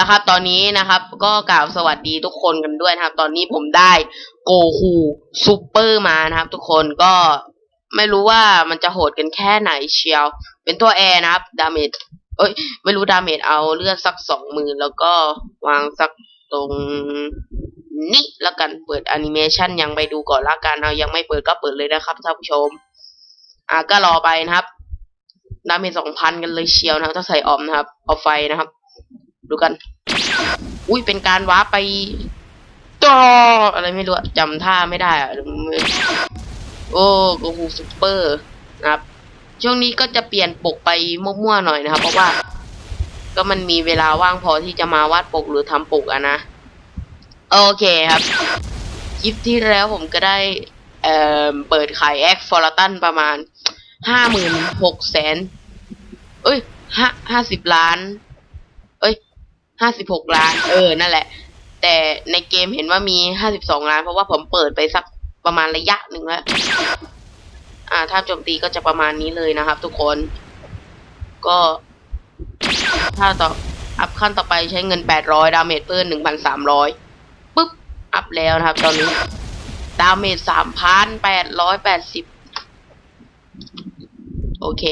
ละครับ ตอนนี้นะครับ ก็กล่าวสวัสดีทุกคนกันด้วยนะครับ ตอนนี้ผมได้โกคูซูเปอร์มานะครับ ทุกคนก็ไม่รู้ว่ามันจะโหดกันแค่ไหนเชียว เป็นตัวแอร์นะครับ ดาเมจเอ้ย ไม่รู้ดาเมจเอาเลือดสักสองหมื่นแล้วก็วางสักตรงนี้แล้วกันเปิดแอนิเมชันยังไปดูก่อนละกันเอายังไม่เปิดก็เปิดเลยนะครับท่านผู้ชม อะก็รอไปนะครับดาเมจสองพันกันเลยเชียวนะครับถ้าใส่ออมนะครับ เอาไฟนะครับ ดูกัน อุ้ยเป็นการว้าไปต่ออะไรไม่รู้จำท่าไม่ได้อะโอ้โกคูซูเปอร์นะครับ ช่วงนี้ก็จะเปลี่ยนปกไปมั่วๆหน่อยนะครับ เพราะว่า ก็มันมีเวลาว่างพอที่จะมาวาดปกหรือทำปกอะนะ โอเคครับ คลิปที่แล้วผมก็ได้เอ่อเปิดขายแอคฟอร์ตันประมาณห้าหมื่นหกแสนเอ้ยห้าห้าสิบล้าน ห้าสิบหกล้าน เออ นั่นแหละ แต่ในเกมเห็นว่ามีห้าสิบสองล้าน เพราะว่าผมเปิดไปสักประมาณระยะหนึ่งแล้ว อ่า ถ้าโจมตีก็จะประมาณนี้เลยนะครับ ทุกคน ก็ ถ้าต่อ อัพขั้นต่อไปใช้เงินแปดร้อยดาเมจเพิ่มหนึ่งพันสามร้อยปุ๊บ อัพแล้วนะครับ ตอนนี้ ดาเมจสามพันแปดร้อยแปดสิบ โอเค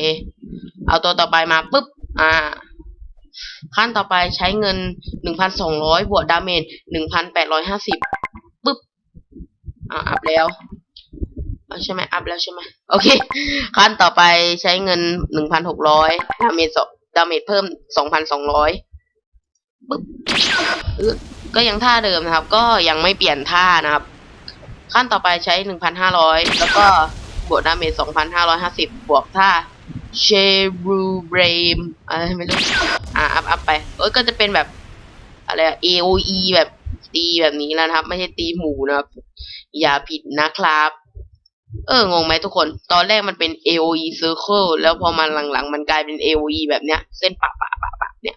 เอาตัวต่อไปมาปุ๊บ อ่า ขั้นต่อไปใช้เงินหนึ่งพันสองร้อยบวกดาเมจหนึ่งพันแปดร้อยห้าสิบปุ๊บอ่าอัพแล้วใช่ไหมอัพแล้วใช่ไหมโอเค ขั้นต่อไปใช้เงินหนึ่งพันหกร้อยดาเมจสองดาเมจเพิ่มสองพันสองร้อยปุ๊บก็ยังท่าเดิมนะครับ ก็ยังไม่เปลี่ยนท่านะครับ ขั้นต่อไปใช้หนึ่งพันห้าร้อยแล้วก็บวกดาเมจสองพันห้าร้อยห้าสิบบวกท่า เชรูเบรมอะไรไม่รู้ อะอัพอัพไปเอ้ยก็จะเป็นแบบอะไรอะ AOE แบบตีแบบนี้แล้วนะครับ ไม่ใช่ตีหมูนะครับ อย่าผิดนะครับ เอองงไหมทุกคน ตอนแรกมันเป็น AOE Circle แล้วพอมาหลังๆ มันกลายเป็น AOE แบบเนี้ย เส้นปะปะปะปะเนี่ย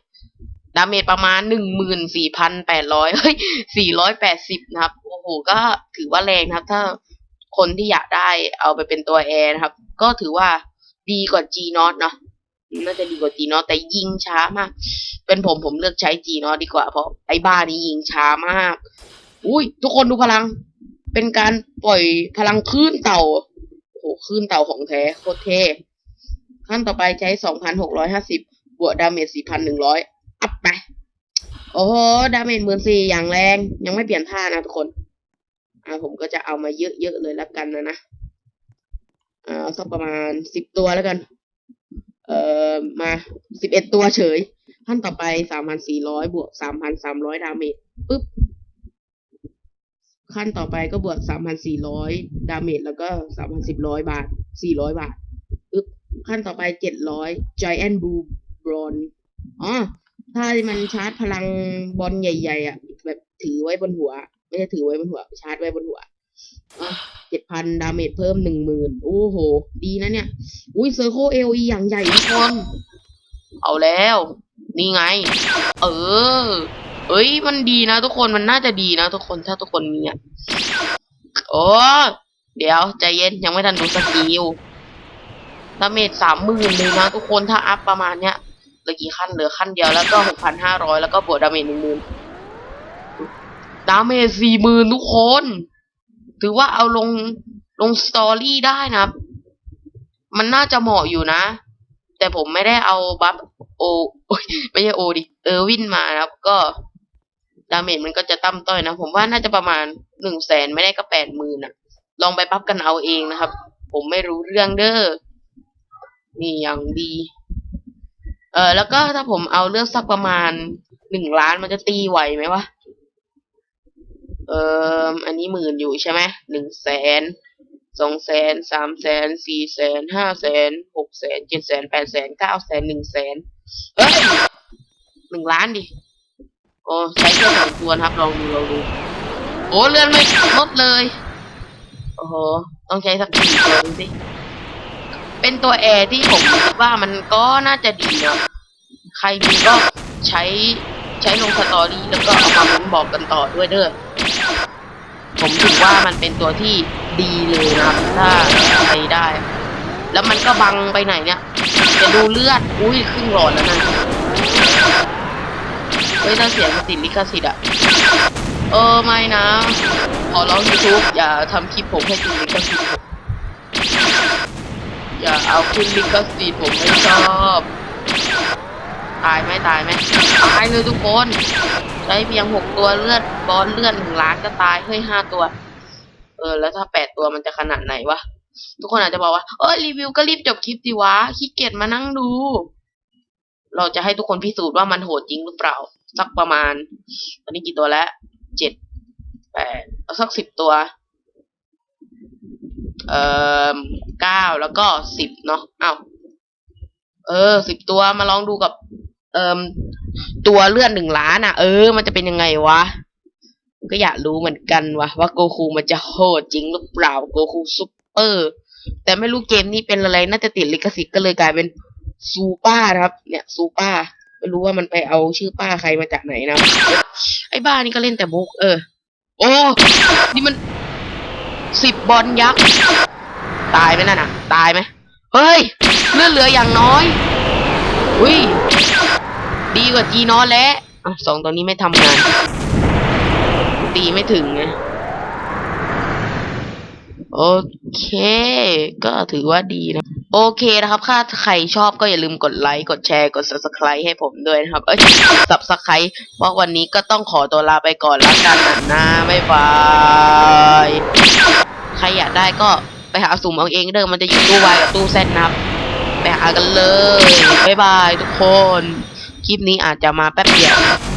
ดาเมจประมาณหนึ่งหมื่นสี่พันแปดร้อยเฮ้ยสี่ร้อยแปดสิบนะครับ โอ้โห ก็ถือว่าแรงนะครับ ถ้าคนที่อยากได้เอาไปเป็นตัวแอร์นะครับ ก็ถือว่า ดีกว่า G n o t เนาะน่าจะดีกว่า G n o t แต่ยิงช้ามาก เป็นผมผมเลือกใช้ G n o t ดีกว่าเพราะไอ้บ้านี้ยิงช้ามาก อุ้ย ทุกคนดูพลัง เป็นการปล่อยพลังคลื่นเต่าโอ้โหคลื่นเต่าของแท้โคตรเท่ขั้นต่อไปใช้สองพันหกร้อยห้าสิบบวกดาเมจสี่พันหนึ่งร้อยอัพไป โอ้โห ดาเมจหมื่นสี่อย่างแรง ยังไม่เปลี่ยนท่านะทุกคน อ่าผมก็จะเอามาเยอะๆเลยแล้วกันนะนะ อ่าสักประมาณสิบตัวแล้วกัน เอ่อมาสิบเอ็ดตัวเฉยขั้นต่อไปสามพันสี่ร้อยบวกสามพันสามร้อยดาเมจปึ๊บขั้นต่อไปก็บวกสามพันสี่ร้อยดาเมจแล้วก็สามพันสิบร้อยบาทสี่ร้อยบาทปึ๊บขั้นต่อไปเจ็ดร้อย Giant Blue Bron อ๋อถ้ามันชาร์จพลังบอลใหญ่ ๆ อะ แบบถือไว้บนหัว ไม่ใช่ถือไว้บนหัว ชาร์จไว้บนหัว เจ็ดพันดาเมจเพิ่มหนึ่งหมื่นโอ้โห ดีนะเนี่ย อุ้ยเซอร์โคเอลีอย่างใหญ่ทุกคนเอาแล้ว นี่ไง เออ เอ้ย มันดีนะทุกคนมันน่าจะดีนะทุกคนถ้าทุกคนมีอะโอ้เดี๋ยวใจเย็นยังไม่ทันดูสกิลดาเมจสามหมื่นเลยนะทุกคนถ้าอัพประมาณเนี้ยเหลือกี่ขั้นเหลือขั้นเดียวแล้วก็หกพันห้าร้อยแล้วก็บวกดาเมจหนึ่งหมื่นดาเมจสี่หมื่นทุกคน ถือว่าเอาลงลงสตอรี่ได้นะครับ มันน่าจะเหมาะอยู่นะ แต่ผมไม่ได้เอาบัฟโอไม่ใช่โอดิเออร์วินมาครับ ก็ดาเมจมันก็จะตั้มต้อยนะ ผมว่าน่าจะประมาณหนึ่งแสนไม่ได้ก็แปดหมื่นอะลองไปบัฟกันเอาเองนะครับ ผมไม่รู้เรื่องเด้อนี่อย่างดี เออแล้วก็ถ้าผมเอาเลือกสักประมาณหนึ่งล้านมันจะตีไหวไหมวะ เอ่ออันนี้หมื่นอยู่ใช่ไหมหนึ่งแสนสองแสนสามแสนสี่แสนห้าแสนหกแสนเจ็ดแสนแปดแสนเก้าแสนหนึ่งแสนเอ้ยหนึ่งล้านดิโอ้ใช้แค่สองตัวครับลองดูลองดูโอ้เลื่อนไม่ลดเลย โอ้โหต้องใช้สักสี่ตัวสิเป็นตัวแอร์ที่ผมคิดว่ามันก็น่าจะดีเนาะใครมีก็ใช้ใช้ลงสตอรี่แล้วก็เอามาเม้นบอกกันต่อด้วยเด้อ ผมถือว่ามันเป็นตัวที่ดีเลยนะครับถ้าใช้ได้ แล้วมันก็บังไปไหนเนี่ยจะดูเลือดอุ้ยครึ่งหลอดแล้วนะโอฮ้ยถ้าเสียงติดลิขสิทธิ์อะเออไม่นะขอร้อง YouTube อย่าทำคลิปผมให้ติดลิขสิทธิ์อย่าเอาขึ้นลิขสิทธิ์ผมไม่ชอบ ตายไหมตายไหมตายเลยทุกคนใช้เพียงหกตัวเลือดบอลเลือดหนึ่งล้านก็ตายเฮ้ยห้าตัว เออ แล้วถ้าแปดตัวมันจะขนาดไหนวะทุกคนอาจจะบอกว่าเออรีวิวก็รีบจบคลิปดิวะขี้เกียจมานั่งดู เราจะให้ทุกคนพิสูจน์ว่ามันโหดจริงหรือเปล่า สักประมาณ ตอนนี้กี่ตัวแล้วเจ็ดแปดเอาสักสิบตัว เอ่อเก้าแล้วก็สิบเนาะเอ้าเออสิบตัวมาลองดูกับ ตัวเลื่อนหนึ่งล้านอะ เออ มันจะเป็นยังไงวะก็อยากรู้เหมือนกันวะว่าโกคูมันจะโหดจริงหรือเปล่าโกคูซุปเปอร์ แต่ไม่รู้เกมนี้เป็นอะไรน่าจะติดลิขสิทธิ์ก็เลยกลายเป็นซูป้าครับ เนี่ยซูป้าไม่รู้ว่ามันไปเอาชื่อป้าใครมาจากไหนนะไอ้บ้านี่ก็เล่นแต่มุกเออ โอ้นี่มันสิบบอลยักษ์ตายไหมนั่นน่ะ ตายไหมเฮ้ยเลือดเหลืออย่างน้อยอุ้ย ดีกว่าจีนอนแล้วอะสองตัวนี้ไม่ทำงาน ตีไม่ถึงไงโอเค ก็ถือว่าดีนะ โอเคนะครับ ถ้าใครชอบก็อย่าลืมกดไลค์ กดแชร์ กด subscribe ให้ผมด้วยนะครับ เอ้ย subscribe เพราะวันนี้ก็ต้องขอตัวลาไปก่อนแล้วกันนะบ๊ายบาย ใครอยากได้ก็ไปหาสุ่มเอาเองเด้อ มันจะอยู่ตู้วายกับตู้เซตนะครับ ไปหากันเลย บ๊ายบายทุกคน คลิปนี้อาจจะมาแป๊บเดียว